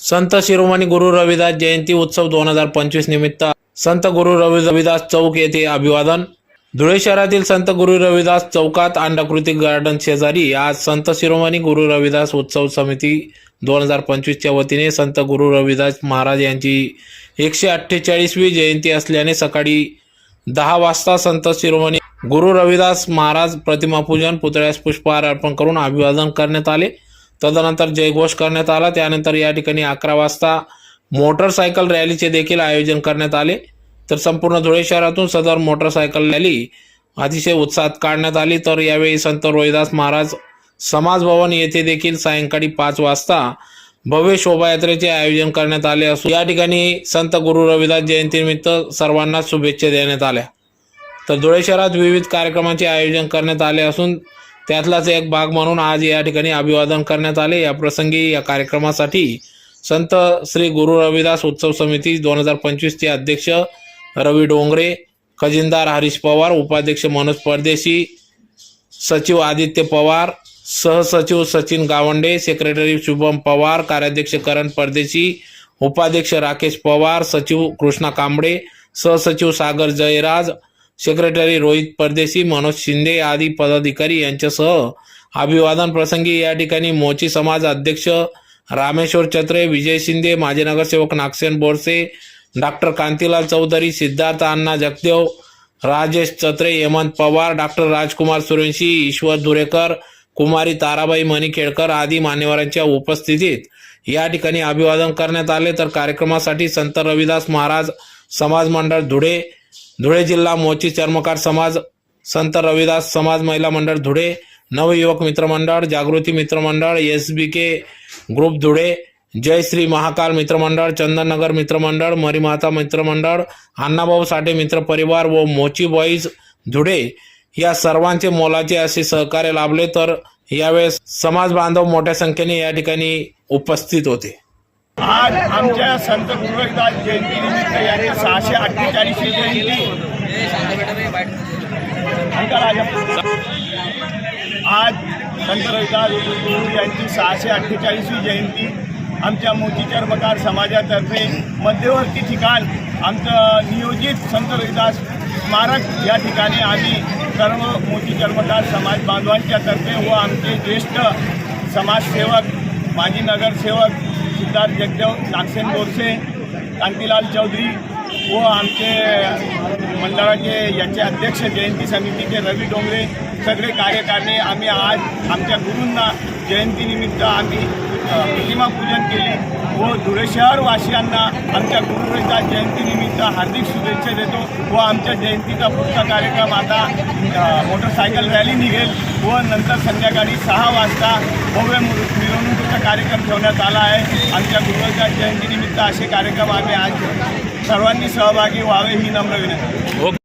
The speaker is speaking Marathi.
संत शिरोमणी गुरु रविदास जयंती उत्सव दोन हजार पंचवीस निमित्त संत गुरु रवि रविदास चौक येथे अभिवादन. धुळे शहरातील संत गुरु रविदास चौकात अंडाकृती गार्डन शेजारी आज संत शिरोमणी गुरु रविदास उत्सव समिती दोन हजार पंचवीसच्या वतीने संत गुरु रविदास महाराज यांची एकशे अठ्ठेचाळीसवी जयंती असल्याने सकाळी दहा वाजता संत शिरोमणी गुरु रविदास महाराज प्रतिमापूजन पुतळ्यास पुष्पहार अर्पण करून अभिवादन करण्यात आले. तदनंतर जयघोष करण्यात आला. त्यानंतर या ठिकाणी अकरा वाजता मोटरसायकल रॅलीचे देखील आयोजन करण्यात आले. तर संपूर्ण धुळे शहरातून सदर मोटरसायकल रॅली अतिशय उत्साहात काढण्यात आली. तर यावेळी संत रोहिदास महाराज समाज भवन येथे देखील सायंकाळी पाच वाजता भव्य शोभायात्रेचे आयोजन करण्यात आले असून या ठिकाणी संत गुरु रविदास जयंतीनिमित्त सर्वांना शुभेच्छा देण्यात आल्या. तर धुळे शहरात विविध कार्यक्रमांचे आयोजन करण्यात आले असून त्यातलाच एक भाग म्हणून आज या ठिकाणी अभिवादन करण्यात आले. या प्रसंगी या कार्यक्रमासाठी संत श्री गुरु रविदास उत्सव समिती दोन हजार पंचवीसचे अध्यक्ष रवी डोंगरे खजिनदार हरीश पवार उपाध्यक्ष मनोज परदेशी सचिव आदित्य पवार सहसचिव सचिन गावंडे सेक्रेटरी शुभम पवार कार्याध्यक्ष करण परदेशी उपाध्यक्ष राकेश पवार सचिव कृष्णा कांबळे सहसचिव सागर जयराज सेक्रेटरी रोहित परदेशी मनोज शिंदे आदी पदाधिकारी यांच्यासह अभिवादन प्रसंगी या ठिकाणी मोची समाज अध्यक्ष रामेश्वर चत्रे विजय शिंदे माजी नगरसेवक नागसेन बोरसे डॉक्टर कांतीलाल चौधरी सिद्धार्थ अण्णा जगदेव राजेश चत्रे हेमंत पवार डॉक्टर राजकुमार सुरेंशी ईश्वर धुरेकर कुमारी ताराबाई मणिखेडकर आदी मान्यवरांच्या उपस्थितीत या ठिकाणी अभिवादन करण्यात आले. तर कार्यक्रमासाठी संत रविदास महाराज समाज मंडळ धुळे धुळे जिल्हा मोची चर्मकार समाज संत रविदास समाज महिला मंडळ धुळे नवयुवक मित्रमंडळ जागृती मित्रमंडळ S B K group Dhule जय श्री महाकाल मित्रमंडळ चंदननगर मित्रमंडळ मरीमाता मित्रमंडळ अण्णाभाऊ साठे मित्र परिवार व मोची बॉईज धुळे या सर्वांचे मोलाचे असे सहकार्य लाभले तर यावेळेस समाज बांधव मोठ्या संख्येने या ठिकाणी उपस्थित होते. आज आमच्या संत गुरुदास जयंती निमित्त यांची सहाशे अठ्ठेचाळीस जयंती. आज संत रविदास गुरु यांची सहाशे अठ्ठेचाळीसवी जयंती. आमच्या मोती चर्मकार समाजातर्फे मध्यवर्ती ठिकाण आमचं नियोजित संत रविदास स्मारक या ठिकाणी आम्ही सर्व मोती चर्मकार समाज बांधवांच्या तर्फे व आमचे ज्येष्ठ समाजसेवक माजी नगरसेवक सिद्धार्थ जगदेव नागसेन बोरसे कांतीलाल चौधरी व आमचे मंडळाचे याचे अध्यक्ष जयंती समितीचे रवी डोंगरे सगळे कार्यकारणी आम्ही आज आमच्या गुरूंना जयंतीनिमित्त आम्ही प्रतिमापूजन प्रतिमा पूजन केले. व धुळे शहरवासियांना आमच्या गुरुदास जयंतीनिमित्त हार्दिक शुभेच्छा देतो व आमच्या जयंतीचा पुढचा कार्यक्रम आता मोटरसायकल रॅली निघेल व नंतर संध्याकाळी सहा वाजता भव्य मिरवणुकीचा कार्यक्रम ठेवण्यात आला आहे. आमच्या गुरुदास जयंतीनिमित्त असे कार्यक्रम आम्ही आज सर्वांनी सहभागी व्हावे ही नम्र विनंती.